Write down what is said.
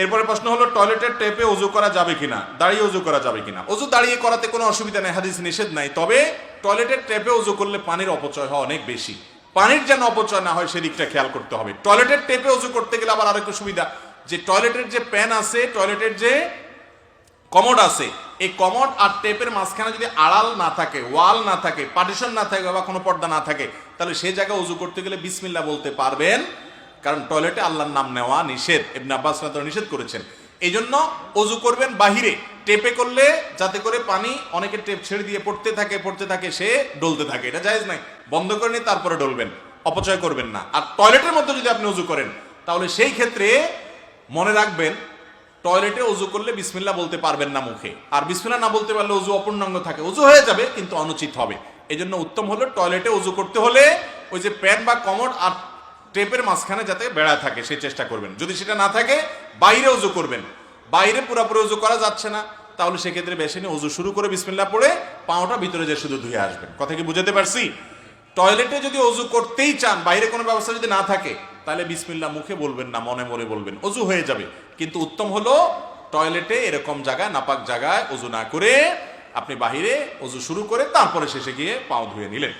এরপরে প্রশ্ন হলো, টয়লেটের টেপে অজু করা যাবে কিনা? দাঁড়িয়ে অজু করা যাবে কিনা? অজু দাঁড়িয়ে করাতে কোনো অসুবিধা নেই, হাদিস নিষেধ নাই। তবে টয়লেটের টেপে অজু করলে পানির অপচয় হয় অনেক বেশি। পানির যেন অপচয় না হয়, সেদিকটা খেয়াল করতে হবে। টয়লেটের টেপে অজু করতে গেলে আবার আরেকটু সুবিধা, যে টয়লেটের যে প্যান আছে, টয়লেটের যে কমোড আছে, এই কমোড আর টেপের মাঝখানে যদি আড়াল না থাকে, ওয়াল না থাকে পার্টিশন না থাকে বা কোনো পর্দা না থাকে, তাহলে সেই জায়গায় উজু করতে গেলে বিসমিল্লা বলতে পারবেন। কারণ টয়লেটে আল্লাহর নাম নেওয়া নিষেধ। ইবনে আব্বাস নিষেধ করেছেন। এই জন্য অজু করবেন বাহিরে। টেপে করলে যাতে করে পানি অনেকে টেপ ছেড়ে দিয়ে পড়তে থাকে পড়তে থাকে, সে ডলতে থাকে। এটা জায়েজ নাই বন্ধ করে নিয়ে তারপরে ডলবেন। অপচয় করবেন না। আর টয়লেটের মধ্যে যদি আপনি উজু করেন, তাহলে সেই ক্ষেত্রে মনে রাখবেন, টয়লেটে অজু করলে বিসমিল্লা বলতে পারবেন না মুখে। আর বিসমিল্লা না বলতে পারলে অজু অপূর্ণাঙ্গ থাকে। অজু হয়ে যাবে, কিন্তু অনুচিত হবে। এই জন্য উত্তম হলো টয়লেটে অজু করতে হলে ওই যে প্যান বা কমোড আর টেপের মাঝখানে যাতে বেড়া থাকে সেই চেষ্টা করবেন। যদি সেটা না থাকে, বাইরে অজু করবেন। বাইরে পুরোপুরি অজু করা যাচ্ছে না। তাহলে সেক্ষেত্রে বেশি নিয়ে অজু শুরু করে বিসমিল্লা পড়ে পাওটা ভিতরে যে শুধু ধুয়ে আসবেন। কথা কি বুঝাতে পারছি? টয়লেটে যদি অজু করতেই চান, বাইরে কোনো ব্যবস্থা যদি না থাকে, তাহলে বিসমিল্লা মুখে বলবেন না, মনে মনে বলবেন। অজু হয়ে যাবে। কিন্তু উত্তম হলো টয়লেটে এরকম জায়গায়, নাপাক জায়গায় অজু না করে আপনি বাহিরে অজু শুরু করে তারপরে শেষে গিয়ে পাও ধুয়ে নিলেন।